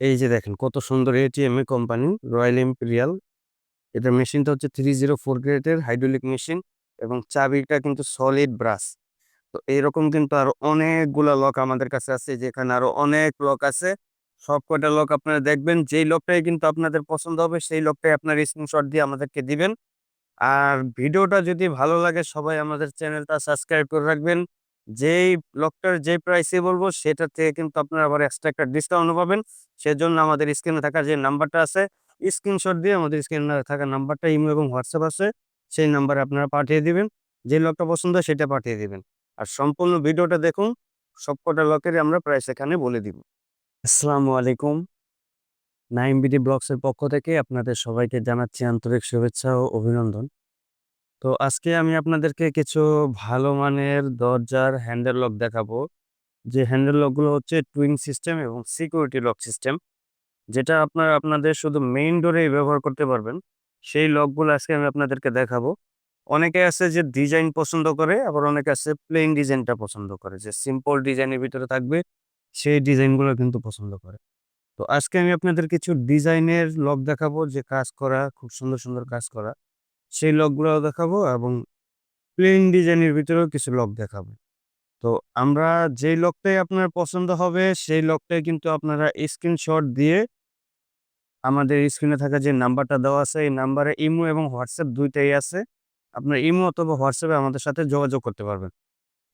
এই যে দেখেন কত সুন্দর এটিএমএ কোম্পানি রয়্যাল ইম্পেরিয়াল এটার মেশিনটা হচ্ছে থ্রি জিরো ফোর গ্রেডের হাইড্রোলিক মেশিন এবং চাবিটা কিন্তু সলিড ব্রাশ তো এইরকম কিন্তু আরও অনেকগুলা লক আমাদের কাছে আছে, যেখানে আরও অনেক লক আছে। সব কয়টা লক আপনারা দেখবেন, যেই লকটাই কিন্তু আপনাদের পছন্দ হবে, সেই লকটাই আপনার স্ক্রিনশট দিয়ে আমাদেরকে দিবেন। আর ভিডিওটা যদি ভালো লাগে, সবাই আমাদের চ্যানেলটা সাবস্ক্রাইব করে রাখবেন। যেই লকটার যে প্রাইসে বলব, সেটা থেকে কিন্তু আপনারা আবার এক্সট্রা একটা ডিসকাউন্ট পাবেন। সেজন্য আমাদের স্ক্রিনে থাকা যে নাম্বারটা আছে স্ক্রিনশট দিয়ে আমাদের স্ক্রিনে থাকা নাম্বারটা ইমো এবং হোয়াটসঅ্যাপ আছে, সেই নাম্বারে আপনারা পাঠিয়ে দিবেন। যে লকটা পছন্দ হয়, সেটা পাঠিয়ে দিবেন। আর সম্পূর্ণ ভিডিওটা দেখুন, সবকটা লকেরই আমরা প্রাইস এখানে বলে দিব। আসসালামু আলাইকুম। নাইম বিডি ব্লগসের পক্ষ থেকে আপনাদের সবাইকে জানাচ্ছি আন্তরিক শুভেচ্ছা ও অভিনন্দন। তো আজকে আমি আপনাদেরকে কিছু ভালো মানের দরজার হ্যান্ডেল লক দেখাবো। যে হ্যান্ডেল লকগুলো হচ্ছে টুইন সিস্টেম এবং সিকিউরিটি লক সিস্টেম। যেটা আপনার আপনাদের শুধু মেইন ডোরেই ব্যবহার করতে পারবেন। সেই লকগুলো আজকে আমি আপনাদেরকে দেখাবো। অনেকে আছে যে ডিজাইন পছন্দ করে, আবার অনেকে আছে প্লেন ডিজাইনটা পছন্দ করে। যে সিম্পল ডিজাইনের ভিতরে থাকবে, সেই ডিজাইনগুলো কিন্তু পছন্দ করে। তো আজকে আমি আপনাদের কিছু ডিজাইনের লক দেখাবো, যে কাজ করা, খুব সুন্দর সুন্দর কাজ করা। সেই লকগুলো দেখাবো এবং প্লেন ডিজাইনের ভিতরেও কিছু লক দেখাবো। তো আমরা যেই লকটাই আপনার পছন্দ হবে, সেই লকটাই কিন্তু আপনারা স্ক্রিনশট দিয়ে আমাদের স্ক্রিনে থাকা যে নাম্বারটা দেওয়া আছে, এই নাম্বারে ইমো এবং হোয়াটসঅ্যাপ দুইটাই আছে। আপনার ইমো অথবা হোয়াটসঅ্যাপে আমাদের সাথে যোগাযোগ করতে পারবেন।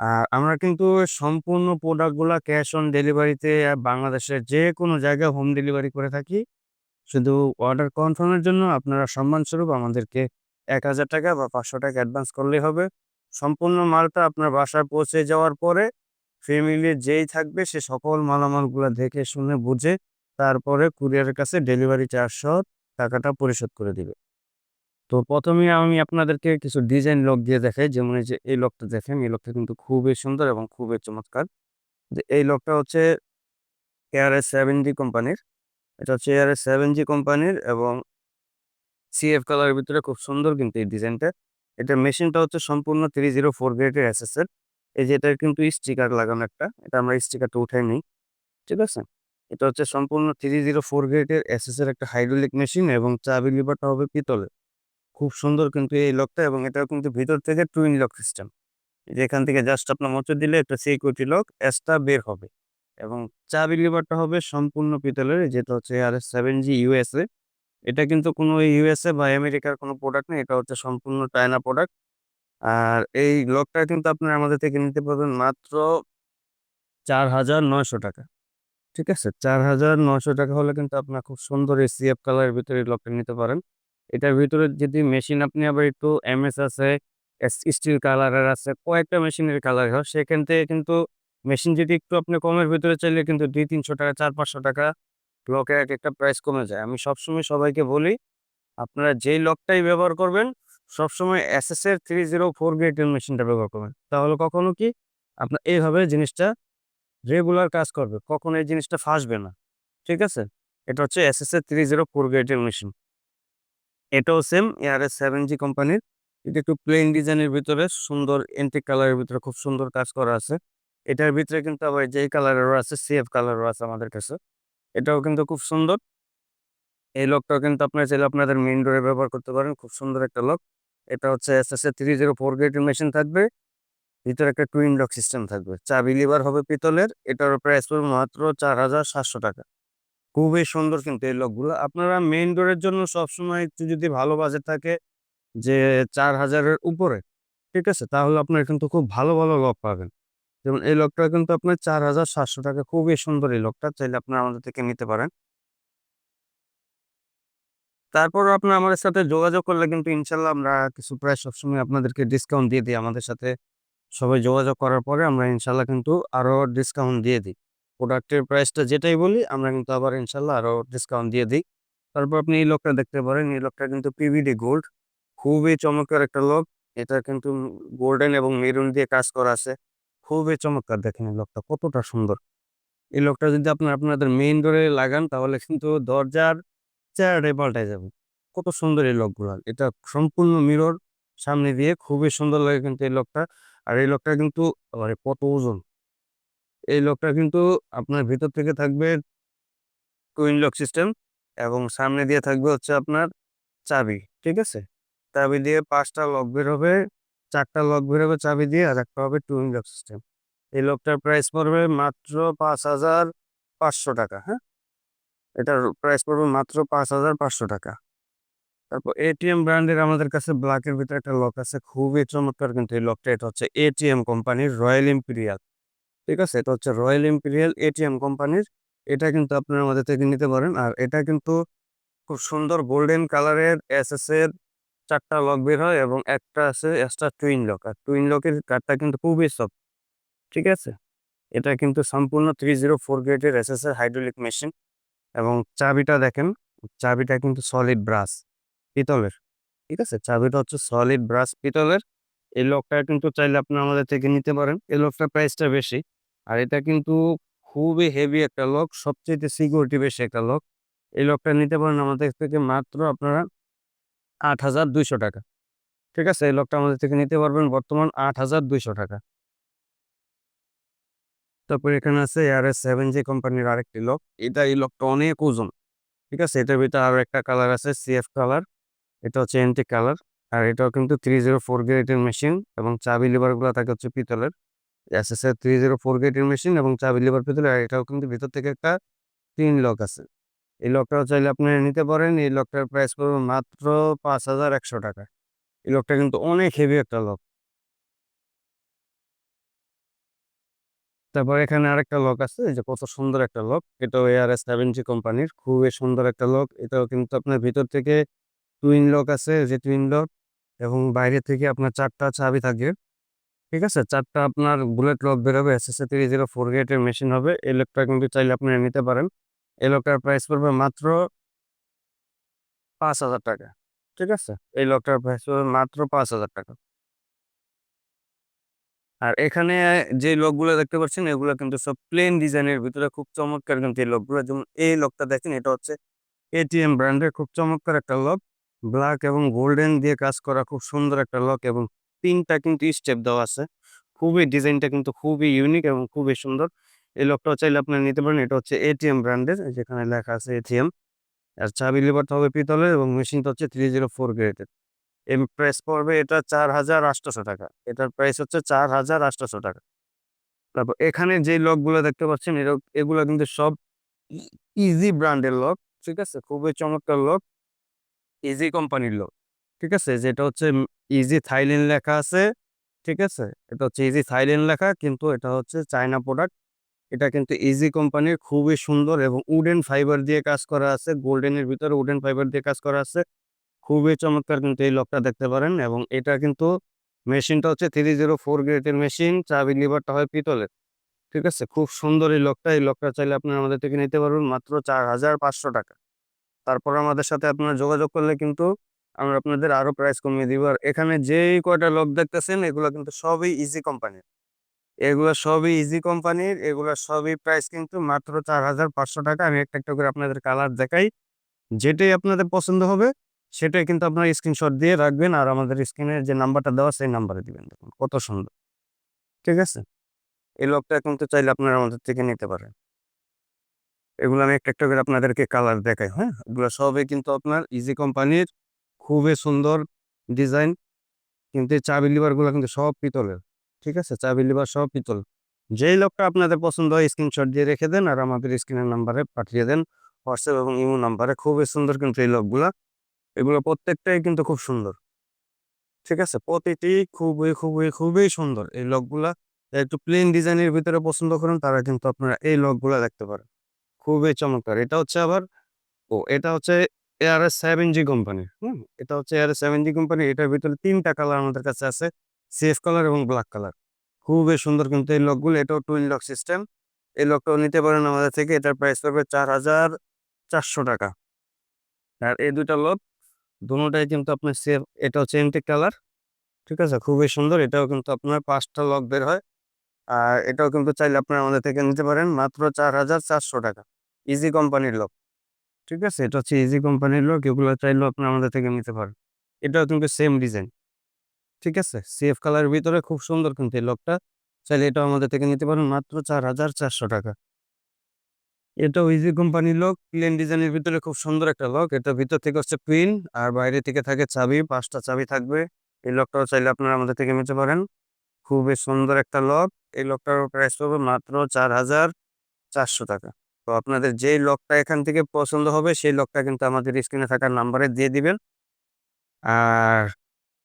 আর আমরা কিন্তু সম্পূর্ণ প্রোডাক্টগুলা ক্যাশ অন ডেলিভারিতে বাংলাদেশের যে কোনো জায়গায় হোম ডেলিভারি করে থাকি। শুধু অর্ডার কনফার্মের জন্য আপনারা সম্মানস্বরূপ আমাদেরকে এক হাজার টাকা বা পাঁচশো টাকা অ্যাডভান্স করলেই হবে। সম্পূর্ণ মালটা আপনার বাসায় পৌঁছে যাওয়ার পরে ফ্যামিলির যেই থাকবে সে সকল মালামালগুলো দেখে, শুনে, বুঝে, তারপরে কুরিয়ারের কাছে ডেলিভারি চার্জ সহ টাকাটা পরিশোধ করে দিবে। তো প্রথমে আমি আপনাদেরকে কিছু ডিজাইন লক দিয়ে দেখাই। যেমন এই যে এই লকটা দেখেন, এই লকটা কিন্তু খুবই সুন্দর এবং খুবই চমৎকার। যে এই লকটা হচ্ছে এয়ার এস সেভেন জি কোম্পানির এটা হচ্ছে এয়ার এস সেভেন জি কোম্পানির এবং সিএফ কালারের ভিতরে খুব সুন্দর কিন্তু এই ডিজাইনটা। এটা মেশিনটা হচ্ছে সম্পূর্ণ থ্রি জিরো ফোর গ্রেডের এসএসের এই যে এটার কিন্তু স্টিকার লাগানো একটা। এটা আমরা স্টিকারটা উঠাই নিই। ঠিক আছে? এটা হচ্ছে সম্পূর্ণ থ্রি জিরো ফোর গ্রেডের এসএসের একটা হাইড্রোলিক মেশিন এবং চাবি লিভারটা হবে পিতলের। খুব সুন্দর কিন্তু এই লকটা এবং এটা কিন্তু ভিতর থেকে টুইন লক সিস্টেম যেখান থেকে জাস্ট আপনার মোচর দিলে একটা সিকিউরিটি লক এসটা বের হবে। এবং চাবি লিভারটা হবে সম্পূর্ণ পিতলের, যেটা হচ্ছে R S seven G USA এটা কিন্তু কোনো ইউএসএ বা আমেরিকার কোনো প্রোডাক্ট নেই, এটা হচ্ছে সম্পূর্ণ চায়না প্রোডাক্ট আর এই লকটা কিন্তু আপনারা আমাদের থেকে নিতে পারবেন মাত্র চার হাজার নয়শো টাকা। ঠিক আছে? চার হাজার নয়শো টাকা হলে কিন্তু আপনার খুব সুন্দর এই সিএফ কালারের ভিতরে লকটা নিতে পারেন। এটার ভিতরে যদি মেশিন আপনি আবার একটু এমএস আছে স্টিল কালারের আছে, কয়েকটা মেশিনের কালার হয়, সেখান থেকে কিন্তু মেশিন যদি একটু আপনি কমের ভিতরে চাইলে কিন্তু দুই তিনশো টাকা, চার পাঁচশো টাকা লকের এক একটা প্রাইস কমে যায়। আমি সবসময় সবাইকে বলি, আপনারা যেই লকটাই ব্যবহার করবেন, সবসময় এস এস এর থ্রি জিরো ফোর গ্রেডের মেশিনটা ব্যবহার করবেন। তাহলে কখনো কি আপনার এইভাবে জিনিসটা রেগুলার কাজ করবে, কখনো এই জিনিসটা ফাঁসবে না। ঠিক আছে? এটা হচ্ছে এস এস এর থ্রি জিরো ফোর গ্রেডের মেশিন এটাও সেম এআরএস সেভেন জি কোম্পানির এটা একটু প্লেন ডিজাইনের ভিতরে, সুন্দর এন্টিক কালারের ভিতরে খুব সুন্দর কাজ করা আছে। এটার ভিতরে কিন্তু আবার যেই কালারেরও আছে সিএফ কালারও আছে আমাদের কাছে। এটাও কিন্তু খুব সুন্দর। এই লকটাও কিন্তু আপনারা চাইলে আপনাদের মেইন ডোরে ব্যবহার করতে পারেন, খুব সুন্দর একটা লক এটা হচ্ছে এস এস এ থ্রি জিরো ফোর গ্রেডের মেশিন থাকবে, ভিতরে একটা টুইন লক সিস্টেম থাকবে। চাবি লিভার হবে পিতলের, এটার প্রাইস পড়বে মাত্র চার হাজার সাতশো টাকা। খুবই সুন্দর কিন্তু এই লকগুলো আপনারা মেইন ডোরের জন্য সবসময় একটু যদি ভালো বাজেট থাকে যে চার হাজারের উপরে, ঠিক আছে? তাহলে আপনার কিন্তু খুব ভালো ভালো লক পাবেন। যেমন এই লকটা কিন্তু আপনার চার হাজার সাতশো টাকা, খুবই সুন্দর এই লকটা, চাইলে আপনার আমাদের থেকে নিতে পারেন। তারপর আপনার আমাদের সাথে যোগাযোগ করলে কিন্তু ইনশাল্লাহ আমরা কিছু প্রায় সবসময় আপনাদেরকে ডিসকাউন্ট দিয়ে দিই আমাদের সাথে। সবাই যোগাযোগ করার পরে আমরা ইনশাল্লাহ কিন্তু আরও ডিসকাউন্ট দিয়ে দিই। প্রোডাক্টের প্রাইসটা যেটাই বলি, আমরা কিন্তু আবার ইনশাল্লাহ আরও ডিসকাউন্ট দিয়ে দিই। তারপর আপনি এই লকটা দেখতে পারেন, এই লকটা কিন্তু পিভিডি গোল্ড খুবই চমৎকার একটা লক। এটা কিন্তু গোল্ডেন এবং মেরুন দিয়ে কাজ করা আছে। খুবই চমৎকার দেখেন এই লকটা, কতটা সুন্দর। এই লকটা যদি আপনার, আপনাদের মেইন ডোরে লাগান, তাহলে কিন্তু দরজার চেহারাটাই পাল্টায় যাবে। কত সুন্দর এই লকগুলো। এটা সম্পূর্ণ মিরর সামনে দিয়ে খুবই সুন্দর লাগে কিন্তু এই লকটা। আর এই লকটা কিন্তু মানে কত ওজন। এই লকটা কিন্তু আপনার ভিতর থেকে থাকবে টুইন লক সিস্টেম এবং সামনে দিয়ে থাকবে হচ্ছে আপনার চাবি, ঠিক আছে? চাবি দিয়ে পাঁচটা লক বের হবে। চারটা লক হবে, চাবি দিয়ে, আর একটা হবে টুইন লক সিস্টেম এই লকটার প্রাইস পড়বে মাত্র পাঁচ হাজার পাঁচশো টাকা হ্যাঁ? এটার প্রাইস পড়বে মাত্র পাঁচ হাজার পাঁচশো টাকা। তারপর এটিএম ব্র্যান্ডের আমাদের কাছে ব্ল্যাকের ভিতরে একটা লক আছে, খুবই চমৎকার কিন্তু এই লকটা এটা হচ্ছে এটিএম কোম্পানির রয়্যাল ইম্পিরিয়াল ঠিক আছে? এটা হচ্ছে রয়্যাল ইম্পিরিয়াল এটিএম কোম্পানির এটা কিন্তু আপনারা আমাদের থেকে নিতে পারেন। আর এটা কিন্তু খুব সুন্দর গোল্ডেন কালারের এস এস এর চারটা লক বের হয় এবং একটা আছে এক্সট্রা টুইন লক আর টুইন লকের কার্ডটা কিন্তু খুবই সফট ঠিক আছে? এটা কিন্তু সম্পূর্ণ থ্রি জিরো ফোর গ্রেডের এস এস এর হাইড্রোলিক মেশিন এবং চাবিটা দেখেন, চাবিটা কিন্তু সলিড ব্রাশ পিতলের, ঠিক আছে? চাবিটা হচ্ছে সলিড ব্রাশ পিতলের, এই লকটা কিন্তু চাইলে আপনি আমাদের থেকে নিতে পারেন, এই লকটার প্রাইসটা বেশি, আর এটা কিন্তু খুবই হেভি একটা লক সবচেয়ে সিকিউরিটি বেশি একটা লক এই লকটা নিতে পারেন আমাদের থেকে মাত্র আপনারা আট হাজার দুইশো টাকা। ঠিক আছে? এই লকটা আমাদের থেকে নিতে পারবেন। বর্তমান আট হাজার দুইশো টাকা। তারপর এখানে আছে এয়ার এস সেভেন জি কোম্পানির আরেকটি লক। এটা এই লকটা অনেক ওজন। ঠিক আছে? এটার ভিতরে আরও একটা কালার আছে সিএফ কালার। এটা হচ্ছে এন্টি কালার। আর এটাও কিন্তু থ্রি জিরো ফোর গ্রেডের মেশিন এবং চাবি লিভারগুলো থাকে হচ্ছে পিতলের। এস এস এর থ্রি জিরো ফোর গ্রেডের মেশিন এবং চাবি লিভার পিতলের। আর এটাও কিন্তু ভিতর থেকে একটা তিন লক আছে। এই লকটাও চাইলে আপনি নিতে পারেন। এই লকটার প্রাইস পড়বে মাত্র পাঁচ হাজার একশো টাকা। এই লকটা কিন্তু অনেক হেভি একটা লক। তারপর এখানে আরেকটা লক আছে যে কত সুন্দর একটা লক। এটাও এআর এস সেভেন্টি কোম্পানির, খুবই সুন্দর একটা লক। এটাও কিন্তু আপনার ভিতর থেকে টুইন লক আছে যে টুইন লক এবং বাইরে থেকে আপনার চারটা চাবি থাকবে ঠিক আছে? চারটা আপনার বুলেট লক বেরোবে S S three zero four গেটের মেশিন হবে। এই লকটা কিন্তু চাইলে আপনি নিতে পারেন। এই লকটার প্রাইস পড়বে মাত্র পাঁচ হাজার টাকা, ঠিক আছে? এই লকটার প্রাইস পড়বে মাত্র পাঁচ হাজার টাকা। আর এখানে যে লকগুলো দেখতে পাচ্ছেন, এগুলো কিন্তু সব প্লেন ডিজাইনের ভিতরে খুব চমৎকার কিন্তু এই লকগুলো। যেমন এই লকটা দেখেন, এটা হচ্ছে এটিএম ব্র্যান্ডের খুব চমৎকার একটা লক। ব্ল্যাক এবং গোল্ডেন দিয়ে কাজ করা খুব সুন্দর একটা লক এবং তিনটা কিন্তু স্টেপ দেওয়া আছে। খুবই ডিজাইনটা কিন্তু খুবই ইউনিক এবং খুবই সুন্দর। এই লকটাও চাইলে আপনি নিতে পারেন। এটা হচ্ছে এটিএম ব্র্যান্ডের যেখানে লেখা আছে এটিএম আর চাবি লিভারটা হবে পিতলের এবং মেশিনটা হচ্ছে থ্রি জিরো ফোর গ্রেডের এম প্রাইস পড়বে এটা চার হাজার আটশোশো টাকা। এটার প্রাইস হচ্ছে চার হাজার আটশোশো টাকা। তারপর এখানে যে লকগুলো দেখতে পাচ্ছেন এগুলো কিন্তু সব ইজি ব্র্যান্ডের লক, ঠিক আছে? খুবই চমৎকার লক ইজি কোম্পানির লক, ঠিক আছে? যেটা হচ্ছে ইজি থাইল্যান্ড লেখা আছে, ঠিক আছে? এটা হচ্ছে ইজি থাইল্যান্ড লেখা, কিন্তু এটা হচ্ছে চায়না প্রোডাক্ট এটা কিন্তু ইজি কোম্পানির খুবই সুন্দর এবং উডেন ফাইবার দিয়ে কাজ করা আছে। গোল্ডেনের ভিতরে উডেন ফাইবার দিয়ে কাজ করা আছে। খুবই চমৎকার কিন্তু এই লকটা দেখতে পারেন এবং এটা কিন্তু মেশিনটা হচ্ছে থ্রি জিরো ফোর গ্রেডের মেশিন চাবি লিভারটা হয় পিতলের। ঠিক আছে? খুব সুন্দর এই লকটা এই লকটা চাইলে আপনারা আমাদের থেকে নিতে পারবেন মাত্র চার হাজার পাঁচশো টাকা। তারপর আমাদের সাথে আপনারা যোগাযোগ করলে কিন্তু আমরা আপনাদের আরও প্রাইস কমিয়ে দিব। আর এখানে যেই কয়টা লক দেখতেছেন, এগুলো কিন্তু সবই ইজি কোম্পানির এগুলো সবই ইজি কোম্পানির এগুলো সবই প্রাইস কিন্তু মাত্র চার হাজার পাঁচশো টাকা। আমি একটা একটা করে আপনাদের কালার দেখাই। যেটাই আপনাদের পছন্দ হবে, সেটাই কিন্তু আপনার স্ক্রিনশট দিয়ে রাখবেন আর আমাদের স্ক্রিনের যে নাম্বারটা দেওয়া সেই নাম্বারে দিবেন। দেখুন, কত সুন্দর। ঠিক আছে? এই লকটা কিন্তু চাইলে আপনারা আমাদের থেকে নিতে পারেন। এগুলো আমি একটা একটা করে আপনাদেরকে কালার দেখাই হ্যাঁ? এগুলো সবই কিন্তু আপনার ইজি কোম্পানির খুবই সুন্দর ডিজাইন কিন্তু চাবি লিভারগুলো কিন্তু সব পিতলের। ঠিক আছে? চাবি লিভার সব পিতল। যেই লোকটা আপনাদের পছন্দ হয় স্ক্রিনশট দিয়ে রেখে দেন আর আমাদের স্ক্রিনের নাম্বারে পাঠিয়ে দেন। হোয়াটসঅ্যাপ এবং ইমো নাম্বারে খুবই সুন্দর কিন্তু এই লোকগুলা। এগুলো প্রত্যেকটাই কিন্তু খুব সুন্দর। ঠিক আছে? প্রতিটি খুবই খুবই খুবই সুন্দর এই লকগুলা। একটু প্লেন ডিজাইনের ভিতরে পছন্দ করেন, তারা কিন্তু আপনারা এই লকগুলা দেখতে পারেন। খুবই চমৎকার। এটা হচ্ছে আবার, ও, এটা হচ্ছে AR S seven G company হুম? এটা হচ্ছে AR S seven G company এটার ভিতরে তিনটা কালার আমাদের কাছে আছে। সেফ কালার এবং ব্ল্যাক কালার। খুবই সুন্দর কিন্তু এই লকগুলো, এটাও টুইন লক সিস্টেম এই লকটাও নিতে পারেন আমাদের থেকে, এটার প্রাইস পড়বে চার হাজার চারশো টাকা। আর এই দুটা লক দুটাই কিন্তু আপনার সেফ এটা হচ্ছে এন্টিক কালার। ঠিক আছে? খুবই সুন্দর, এটাও কিন্তু আপনার পাঁচটা লক বের হয়। আর এটাও কিন্তু চাইলে আপনারা আমাদের থেকে নিতে পারেন মাত্র চার হাজার চারশো টাকা। ইজি কোম্পানির লক ঠিক আছে? এটা হচ্ছে ইজি কোম্পানির লক এগুলো চাইলেও আপনারা আমাদের থেকে নিতে পারেন। এটাও কিন্তু সেম ডিজাইন ঠিক আছে? সেফ কালারের ভিতরে খুব সুন্দর কিন্তু এই লকটা চাইলে এটা আমাদের থেকে নিতে পারেন মাত্র চার হাজার চারশো টাকা। এটা উইজি কোম্পানির লক প্লেন ডিজাইনের ভিতরে খুব সুন্দর একটা লক এটা ভিতর থেকে হচ্ছে পিন আর বাইরে থেকে থাকে চাবি, পাঁচটা চাবি থাকবে। এই লকটাও চাইলে আপনারা আমাদের থেকে নিতে পারেন। খুবই সুন্দর একটা লক এই লকটার প্রাইস পড়বে মাত্র চার হাজার চারশো টাকা। তো আপনাদের যেই লকটা এখান থেকে পছন্দ হবে, সেই লকটা কিন্তু আমাদের স্ক্রিনে থাকার নাম্বারে দিয়ে দিবেন। আর